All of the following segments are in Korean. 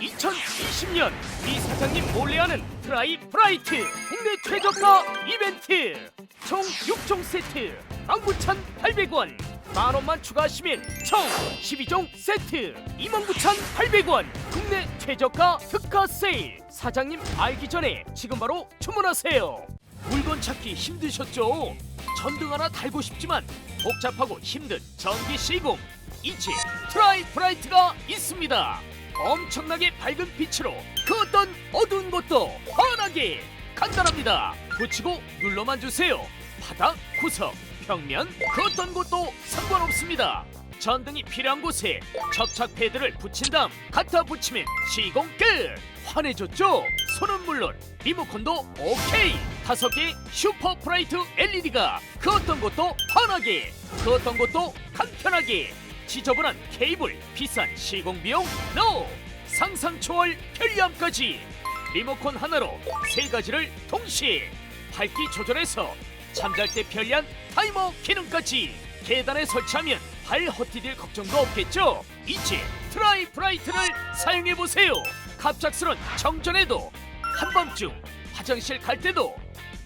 2020년 미 사장님 몰래하는 트라이 브라이트 국내 최저가 이벤트. 총 6종 세트 19,800원. 만 원만 추가하시면 총 12종 세트. 29,800원. 국내 최저가 특가 세일. 사장님 알기 전에 지금 바로 주문하세요. 물건 찾기 힘드셨죠? 전등 하나 달고 싶지만 복잡하고 힘든 전기 시공. 이제 트라이 브라이트가 있습니다 엄청나게 밝은 빛으로 그 어떤 어두운 곳도 환하게 간단합니다. 붙이고 눌러만 주세요. 바닥, 구석, 벽면 그 어떤 곳도 상관없습니다. 전등이 필요한 곳에 접착 패드를 붙인 다음 갖다 붙이면 시공 끝! 환해졌죠? 손은 물론 리모컨도 오케이! 다섯 개 슈퍼 브라이트 LED가 그 어떤 곳도 환하게 그 어떤 곳도 간편하게 지저분한 케이블 비싼 시공 비용 NO 상상 초월 편리함까지. 리모컨 하나로 세 가지를 동시에 밝기 조절해서 잠잘 때 편리한 타이머 기능까지 계단에 설치하면 발 헛디딜 걱정도 없겠죠? 이제 트라이 브라이트를 사용해 보세요. 갑작스런 정전에도 한밤중 화장실 갈 때도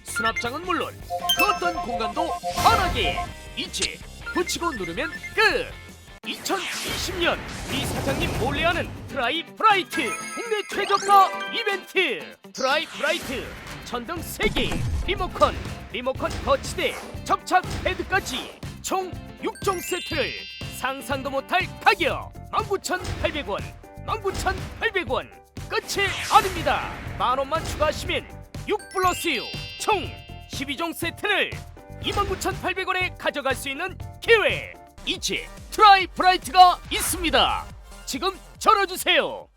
수납장은 물론 그 어떤 공간도 환하게 이제 붙이고 누르면 끝 2020년 미 사장님 몰래 하는 트라이 브라이트 국내 최저가 이벤트. 트라이 브라이트 전등 3개 리모컨 리모컨 거치대 접착 패드까지 총 6종 세트를 상상도 못할 가격 19,800원 19,800원 끝이 아닙니다. 만원만 추가하시면 6 플러스 6총 12종 세트를 29,800원에 가져갈 수 있는 기회. 이제 트라이 브라이트가 있습니다. 지금 전화주세요